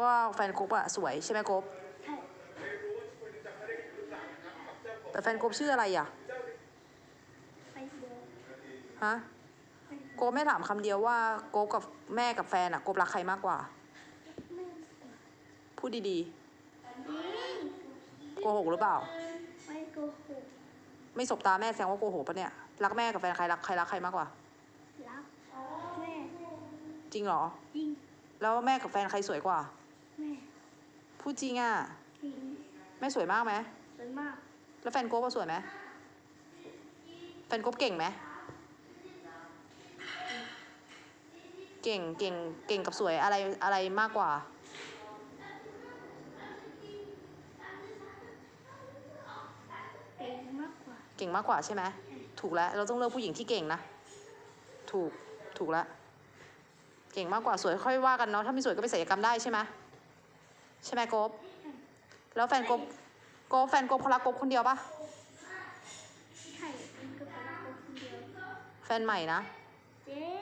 ว่าแฟนกบอะสวยใช่ไหมกบใช่แต่แฟนกบชื่ออะไรอะไปเดียวฮะไปกบแม่ถามคำเดียวว่ากบกับแม่กับแฟนอะกบรักใครมากกว่าแม่พูดดีดีๆ โกหกหรือเปล่า ไม่โกหกไม่สบตาแม่แสดงว่าโกหกปะเนี่ย รักแม่กับแฟนใครรักใครรักใครมากกว่า รักแม่จริงเหรอ จริง แล้วแม่กับแฟนใครสวยกว่า แม่พูดจริงอะจริงแม่สวยมากไหม สวยมาก แล้วแฟนกบว่าสวยไหม แฟนกบเก่งไหม เก่ง เก่ง เก่งกับสวยอะไรอะไรมากกว่า เก่งมากกว่า เก่งมากกว่าใช่ไหม ถูกแล้ว เราต้องเลือกผู้หญิงที่เก่งนะ ถูก ถูกแล้ว เก่งมากกว่าสวยค่อยว่ากันเนาะ ถ้าไม่สวยก็ไปศัลยกรรมได้ใช่ไหม ใช่ไหมกบ แล้วแฟนกบกบแฟนกบเขารักกบคนเดียวปะใช่เป็นกระเป๋าคนเดียว แฟนใหม่นะใ